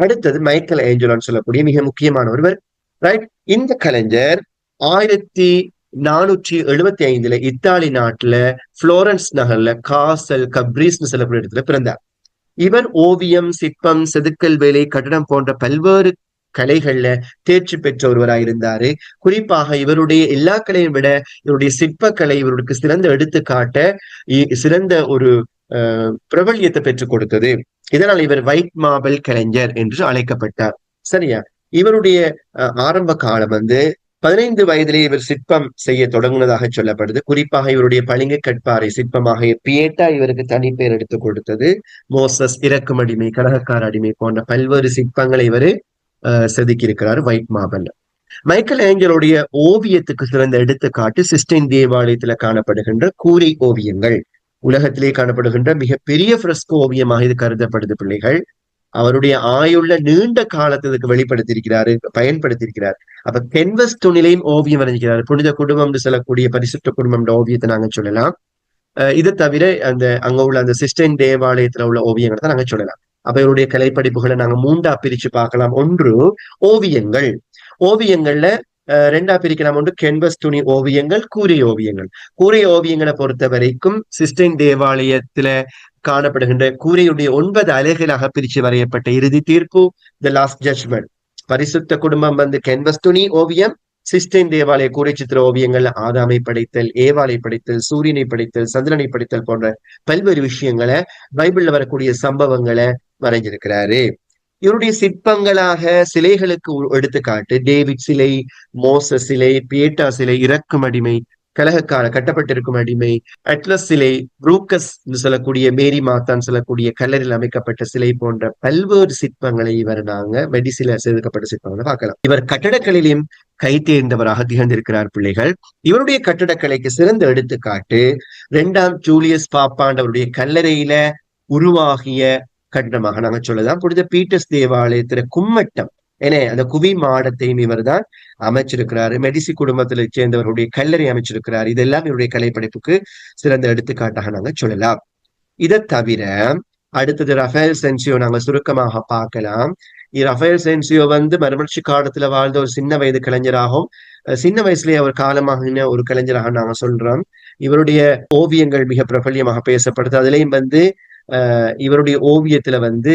அடுத்தது மைக்கேல் ஏஞ்சலோன்னு சொல்லக்கூடிய மிக முக்கியமான ஒருவர். ரைட் இந்த கலைஞர் ஆயிரத்தி நானூற்றி எழுபத்தி ஐந்துல இத்தாலி நாட்டுல புளோரன்ஸ் நகர்ல காசல் கப்ரீஸ்னு சொல்லக்கூடிய இடத்துல பிறந்தார். இவர் ஓவியம் சிற்பம் செதுக்கல் வேலை கட்டடம் போன்ற பல்வேறு கலைகள்ல தேர்ச்சி பெற்ற ஒருவராயிருந்தாரு குறிப்பாக இவருடைய எல்லா கலையும் விட இவருடைய சிற்பக்கலை இவருக்கு சிறந்த எடுத்துக்காட்ட இ- சிறந்த ஒரு பிரபல்யத்தை பெற்றுக் கொடுத்தது. இதனால் இவர் வைட் மாபல் கலைஞர் என்று அழைக்கப்பட்டார். சரியா? இவருடைய ஆரம்ப காலம் வந்து பதினைந்து வயதிலே இவர் சிற்பம் செய்ய தொடங்குனதாக சொல்லப்படுது. குறிப்பாக இவருடைய பளிங்கு கட்பாறை சிற்பமாக பியேட்டா இவருக்கு தனி பெயர் எடுத்து கொடுத்தது. மோசஸ் இறக்குமடிமை கடகக்கார அடிமை போன்ற பல்வேறு சிற்பங்களை இவர் செதுக்கி இருக்கிறார் மாபல் மைக்கேல் ஏஞ்சலுடைய ஓவியத்துக்கு சிறந்த எடுத்துக்காட்டு சிஸ்டைன் தேவாலயத்துல காணப்படுகின்ற கூரை ஓவியங்கள். உலகத்திலே காணப்படுகின்ற மிகப்பெரிய ஃப்ரெஸ்கோ ஓவியமாக இது கருதப்படுது பிள்ளைகள். அவருடைய ஆயுள்ள நீண்ட காலத்துக்கு வெளிப்படுத்தியிருக்கிறாரு பயன்படுத்தியிருக்கிறார். அப்ப கென்வஸ் துணிலையும் ஓவியம் வரைஞ்சிக்கிறார். புனித குடும்பம்னு சொல்லக்கூடிய பரிசுத்த குடும்பம் ஓவியத்தை நாங்க சொல்லலாம். அஹ் இது தவிர அந்த அங்க உள்ள அந்த சிஸ்டைன் தேவாலயத்துல உள்ள ஓவியங்களை தான் நாங்க சொல்லலாம். அப்ப இவருடைய கலைப்படிப்புகளை நாங்க மூண்டா பிரிச்சு பார்க்கலாம். ஒன்று ஓவியங்கள். ஓவியங்கள்ல ரெண்டா பிரிக்கலாம். ஒன்று கென்பஸ் துணி ஓவியங்கள் கூரை ஓவியங்கள். கூரை ஓவியங்களை பொறுத்த வரைக்கும் சிஸ்டைன் தேவாலயத்துல காணப்படுகின்ற கூரையுடைய ஒன்பது அலைகளாக பிரிச்சு வரையப்பட்ட இறுதி தீர்ப்பு த லாஸ்ட் ஜட்மெண்ட் பரிசுத்த குடும்பம் வந்து கென்வஸ் துணி ஓவியம் சிஸ்டைன் தேவாலய கூரை சித்திர ஓவியங்கள் ஆதாமை படைத்தல் ஏவாலை படைத்தல் சூரியனை படைத்தல் சந்திரனை படைத்தல் போன்ற பல்வேறு விஷயங்களை பைபிள்ல வரக்கூடிய சம்பவங்களை வரைஞ்சிருக்கிறாரு. இவருடைய சிற்பங்களாக சிலைகளுக்கு எடுத்துக்காட்டு டேவிட் சிலை மோச சிலை பியேட்டா சிலை இறக்கும் அடிமை கலகக்கார கட்டப்பட்டிருக்கும் அடிமை அட்லஸ் சிலை புரூக்கஸ் சொல்லக்கூடிய மேரி மாத்தான் சொல்லக்கூடிய கல்லறில் அமைக்கப்பட்ட சிலை போன்ற பல்வேறு சிற்பங்களை இவர் நாங்க மெடிசில செதுக்கப்பட்ட சிற்பங்களை பார்க்கலாம். இவர் கட்டடக்கலையிலும் கை தேர்ந்தவராக திகழ்ந்திருக்கிறார் பிள்ளைகள். இவருடைய கட்டடக்கலைக்கு சிறந்த எடுத்துக்காட்டு இரண்டாம் ஜூலியஸ் பாப்பாண்டவருடைய கல்லறையில உருவாகிய கட்டணமாக நாங்க சொல்லலாம். புனித பீட்டர்ஸ் தேவாலயத்துல கும்மட்டம். என அந்த குவி மாடத்தையும் இவர்தான் அமைச்சிருக்கிறாரு. மெடிசி குடும்பத்துல சேர்ந்தவருடைய கல்லறை அமைச்சிருக்கிறார். இதெல்லாம் இவருடைய கலைப்படைப்புக்கு சிறந்த எடுத்துக்காட்டாக நாங்க சொல்லலாம். இதை தவிர அடுத்தது ரஃபேல் சென்சியோ நாங்க சுருக்கமாக பார்க்கலாம். ரஃபேல் சென்சியோ வந்து மறுமலர்ச்சி காலத்துல வாழ்ந்த ஒரு சின்ன வயது கலைஞராகவும் சின்ன வயசுலயே அவர் காலமாகின ஒரு கலைஞராக நாங்க சொல்றோம். இவருடைய ஓவியங்கள் மிக பிரபல்யமாக பேசப்படுது. அதுலயும் வந்து இவருடைய ஓவியத்துல வந்து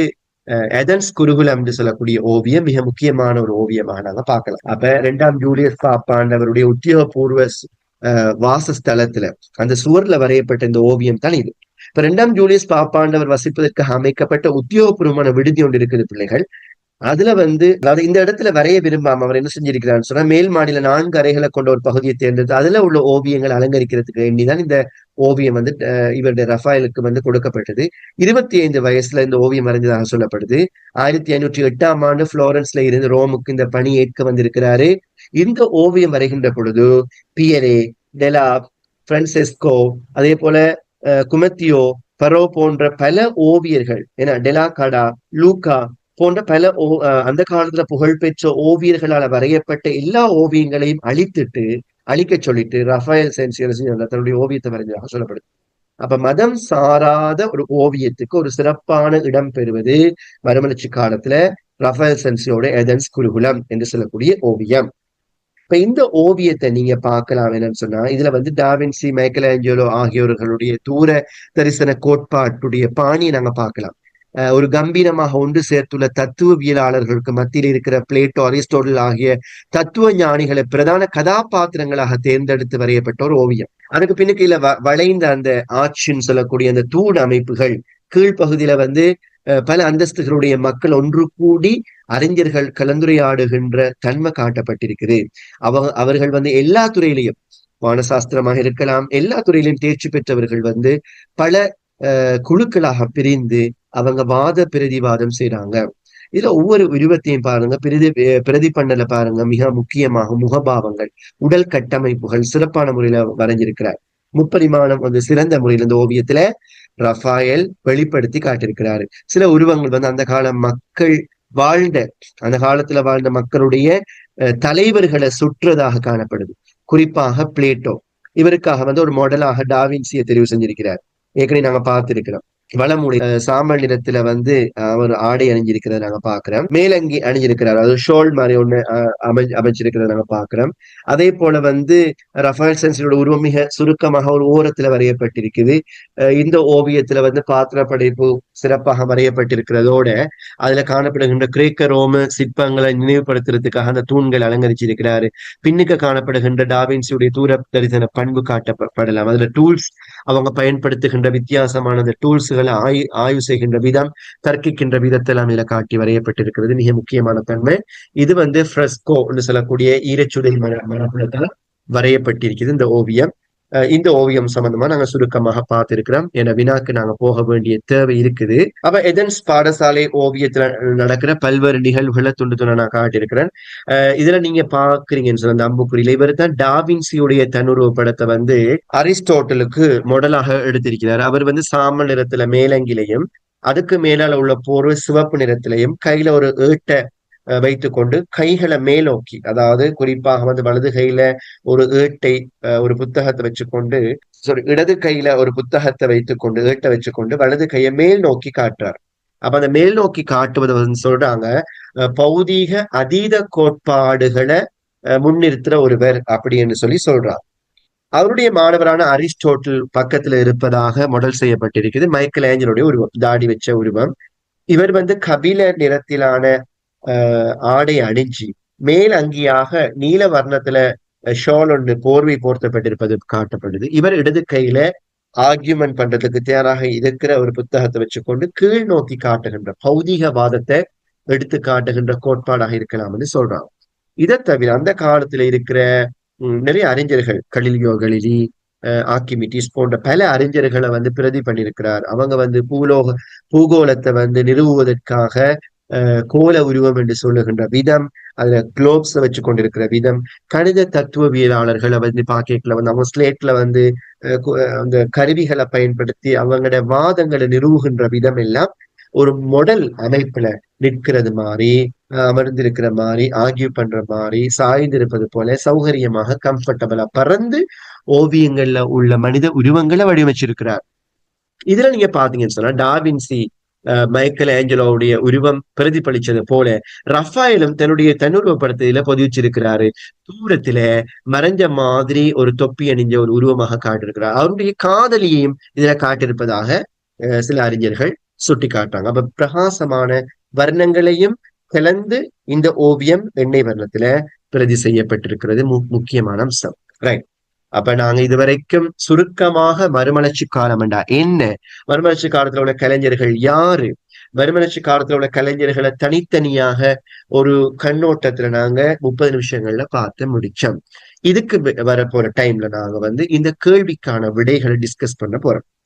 எதன்ஸ் குருகுலம் என்று சொல்லக்கூடிய ஓவியம் மிக முக்கியமான ஒரு ஓவியமாக நாங்க பார்க்கலாம். அப்ப இரண்டாம் ஜூலியஸ் பாப்பாண்டவருடைய உத்தியோகபூர்வ அஹ் வாசஸ்தலத்துல அந்த சுவர்ல வரையப்பட்ட இந்த ஓவியம் தான் இது. இப்ப ரெண்டாம் ஜூலியஸ் பாப்பாண்டவர் வசிப்பதற்காக அமைக்கப்பட்ட உத்தியோகபூர்வமான விடுதி ஒன்று இருக்குது பிள்ளைகள். அதுல வந்து அதாவது இந்த இடத்துல வரைய விரும்பாம அவர் என்ன செஞ்சிருக்கிறான்னு சொன்னா மேல் மாடியில நான்கு அறைகளை கொண்ட ஒரு பகுதியை தேர்ந்தெடுத்து அதுல உள்ள ஓவியங்கள் அலங்கரிக்கிறதுக்கு வேண்டிதான் இந்த ஓவியம் வந்து இவருடைய ரஃபாயலுக்கு வந்து கொடுக்கப்பட்டது. இருபத்தி ஐந்து வயசுல இந்த ஓவியம் வரைஞ்சதாக சொல்லப்படுது. ஆயிரத்தி ஐநூற்றி எட்டாம் ஆண்டு புளோரன்ஸ்ல இருந்து ரோமுக்கு இந்த பணி ஏற்க வந்திருக்கிறாரு. இந்த ஓவியம் வரைகின்ற பொழுது பியரே டெலா பிரான்செஸ்கோ அதே போல அஹ், குமத்தியோ பரோ போன்ற பல ஓவியர்கள் ஏன்னா டெலா கடா லூகா போன்ற பல ஓ அந்த காலத்துல புகழ்பெற்ற ஓவியர்களால் வரையப்பட்ட எல்லா ஓவியங்களையும் அழித்துட்டு அழிக்க சொல்லிட்டு ரஃபேல் சென்சியர் தன்னுடைய ஓவியத்தை வரைஞ்சதாக சொல்லப்படுது. அப்ப மதம் சாராத ஒரு ஓவியத்துக்கு ஒரு சிறப்பான இடம் பெறுவது மறுமலர்ச்சி காலத்துல ரஃபேல் சென்சியோட எதன்ஸ் குருகுலம் என்று சொல்லக்கூடிய ஓவியம். இப்ப இந்த ஓவியத்தை நீங்க பார்க்கலாம் என்னன்னு சொன்னா இதுல வந்து டாவின்சி மைக்கேலாஞ்சலோ ஆகியோர்களுடைய தூர தரிசன கோட்பாட்டுடைய பாணியை நாங்க பார்க்கலாம். ஒரு கம்பீரமாக ஒன்று சேர்த்துள்ள தத்துவவியலாளர்களுக்கு மத்தியில் இருக்கிற பிளேட்டோ அரிஸ்டோடல் ஆகிய தத்துவ ஞானிகளை பிரதான கதாபாத்திரங்களாக தேர்ந்தெடுத்து வரையப்பட்ட ஒரு ஓவியம். அதுக்கு பின்னுக்கு இல்ல வ- வளைந்த அந்த ஆட்சின்னு சொல்லக்கூடிய அந்த தூண் அமைப்புகள் கீழ்ப்பகுதியில வந்து அஹ், பல அந்தஸ்துகளுடைய மக்கள் ஒன்று கூடி அறிஞர்கள் கலந்துரையாடுகின்ற தன்மை காட்டப்பட்டிருக்குது அவ அவர்கள் வந்து எல்லா துறையிலையும் வானசாஸ்திரமாக இருக்கலாம் எல்லா துறையிலும் தேர்ச்சி பெற்றவர்கள் வந்து பல குழுக்களாக பிரிந்து அவங்க வாத பிரதிவாதம் செய்றாங்க. இதுல ஒவ்வொரு உருவத்தையும் பாருங்க. பிரதி பிரதி பண்ணல பாருங்க. மிக முக்கியமாக முகபாவங்கள் உடல் கட்டமைப்புகள் சிறப்பான முறையில வரைஞ்சிருக்கிறார். முப்பரிமாணம் வந்து சிறந்த முறையில் இந்த ஓவியத்துல ரஃபாயல் வெளிப்படுத்தி காட்டியிருக்கிறாரு. சில உருவங்கள் வந்து அந்த கால மக்கள் வாழ்ந்த அந்த காலத்துல வாழ்ந்த மக்களுடைய அஹ், தலைவர்களை சுற்றுறதாக காணப்படுது. குறிப்பாக பிளேட்டோ. இவருக்காக வந்து ஒரு மாடலாக டாவின்சியை தெரிவு செஞ்சிருக்கிறார். ஏற்கனவே நாங்க பார்த்திருக்கிறோம். வளமுடி சாம்பல் நிறத்துல வந்து அவர் ஆடை அணிஞ்சிருக்கிறத நாங்க பாக்குறோம். மேலங்கி அணிஞ்சிருக்கிறார். அது ஷோல் மாதிரி ஒண்ணு அமை அமைச்சிருக்கிறத நாங்க பாக்குறோம். அதே போல வந்து ரஃபேல் சென்சனோட உருவம் மிக சுருக்கமாக ஒரு ஓரத்துல வரையப்பட்டிருக்குது. இந்த ஓவியத்துல வந்து பாத்திர படைப்பு சிறப்பாக வரையப்பட்டிருக்கிறதோட அதுல காணப்படுகின்ற கிரேக்க ரோம சிற்பங்களை நினைவுபடுத்துறதுக்காக அந்த தூண்கள் அலங்கரிச்சிருக்கிறாரு. பின்னுக்கு காணப்படுகின்ற டாவின்சியுடைய தூர தரிசன பண்பு காட்டப்படலாம். அதுல டூல்ஸ் அவங்க பயன்படுத்துகின்ற வித்தியாசமான டூல்ஸ்களை ஆய் ஆய்வு செய்கின்ற விதம் தர்க்கிக்கின்ற விதத்தெல்லாம் இதுல காட்டி வரையப்பட்டிருக்கிறது. மிக முக்கியமான தன்மை இது வந்து ஃப்ரெஸ்கோ என்று சொல்லக்கூடிய ஈரச்சுடை மரபுலத்தால் வரையப்பட்டிருக்கிறது இந்த ஓவியம். இந்த ஓவியம் சம்பந்தமா நாங்க சுருக்கமாக பார்த்திருக்கிறோம். என வினாக்கு நாங்க போக வேண்டிய தேவை இருக்குது. அப்ப எதன்ஸ் பாடசாலை ஓவியத்துல நடக்கிற பல்வேறு நிகழ்வுகளை துண்டு துணை நான் காட்டியிருக்கிறேன். இதுல நீங்க பாக்குறீங்கன்னு சொல்ல அந்த அம்புக்குறியில இவர் தான் டாவின்சியுடைய தன்னுருவ படத்தை வந்து அரிஸ்டோட்டலுக்கு மொடலாக எடுத்திருக்கிறார். அவர் வந்து சாமல் நிறத்துல மேலங்கிலையும் அதுக்கு மேலால உள்ள போர்வை சிவப்பு நிறத்திலையும் கையில ஒரு ஏட்ட வைத்துக்கொண்டு கைகளை மேலோக்கி அதாவது குறிப்பாக வந்து வலது கையில ஒரு ஏட்டை ஒரு புத்தகத்தை வச்சுக்கொண்டு சாரி இடது கையில ஒரு புத்தகத்தை வைத்துக்கொண்டு ஏட்டை வச்சுக்கொண்டு வலது கையை மேல் நோக்கி காட்டுறார். அப்ப அந்த மேல் நோக்கி காட்டுவது வந்து சொல்றாங்க பௌதீக அதீத கோட்பாடுகளை முன்னிறுத்துற ஒருவர் அப்படின்னு சொல்லி சொல்றார். அவருடைய மாணவரான அரிஸ்டோட்டில் பக்கத்துல இருப்பதாக மொடல் செய்யப்பட்டிருக்குது மைக்கேல் ஏஞ்சலுடைய உருவம் தாடி வச்ச உருவம். இவர் வந்து கபில நிறத்திலான ஆடை அணிஞ்சு மேல் அங்கியாக நீல வர்ணத்துல ஷால் ஒன்று போர்வை போர்த்தப்பட்டிருப்பது காட்டப்படுது. இவர் இடது கையில ஆர்கியூமெண்ட் பண்றதுக்கு தயாராக இருக்கிற ஒரு புத்தகத்தை வச்சுக்கொண்டு கீழ் நோக்கி காட்டுகின்ற பௌதிகவாதத்தை எடுத்து காட்டுகின்ற கோட்பாடாக இருக்கலாம்னு சொல்றாங்க இதை தவிர அந்த காலத்துல இருக்கிற நிறைய அறிஞர்கள் கலிலியோ கலிலி ஆக்கிமிட்டிஸ் போன்ற பல அறிஞர்களை வந்து பிரதி பண்ணியிருக்கிறார். அவங்க வந்து பூலோக பூகோளத்தை வந்து நிறுவுவதற்காக கோல உருவம் என்று சொல்லுகின்ற விதம் அதுல குளோப்ஸ் வச்சு கொண்டிருக்கிற விதம் கணித தத்துவவியலாளர்களை வந்து பாக்கெட்ல வந்து அவங்க ஸ்லேட்ல வந்து அந்த கருவிகளை பயன்படுத்தி அவங்களோட வாதங்களை நிறுவுகின்ற விதம் எல்லாம் ஒரு மொடல் அமைப்புல நிற்கிறது மாதிரி அமர்ந்திருக்கிற மாதிரி ஆகிய பண்ற மாதிரி சாய்ந்திருப்பது போல சௌகரியமாக கம்ஃபர்டபுளா பறந்து ஓவியங்கள்ல உள்ள மனித உருவங்களை வடிவமைச்சிருக்கிறார் இதுல நீங்க பாத்தீங்கன்னு சொன்னா டாவின்சி மைக்கேல் ஏஞ்சலோவுடைய உருவம் பிரதிபலிச்சது போல ரஃபாயலும் தன்னுடைய தன்னுருவப்படுத்தல பொதிவிச்சிருக்கிறாரு. தூரத்துல மறைஞ்ச மாதிரி ஒரு தொப்பி அணிஞ்ச ஒரு உருவமாக காட்டிருக்கிறார் அவருடைய காதலியையும் இதுல காட்டிருப்பதாக சில அறிஞர்கள் சுட்டி காட்டுறாங்க அப்ப பிரகாசமான வர்ணங்களையும் கலந்து இந்த ஓவியம் எண்ணெய் வர்ணத்துல பிரதி செய்யப்பட்டிருக்கிறது. முக்கியமான அம்சம். ரைட் அப்ப நாங்க இதுவரைக்கும் சுருக்கமாக மறுமலர்ச்சி காலம் என்றா என்ன? மறுமலர்ச்சி காலத்துல உள்ள கலைஞர்கள் யாரு? மறுமலர்ச்சி காலத்துல உள்ள கலைஞர்களை தனித்தனியாக ஒரு கண்ணோட்டத்துல நாங்க முப்பது நிமிஷங்கள்ல பார்த்து முடிச்சோம். இதுக்கு வர போற டைம்ல நாங்க வந்து இந்த கேள்விக்கான விடைகளை டிஸ்கஸ் பண்ண போறோம்.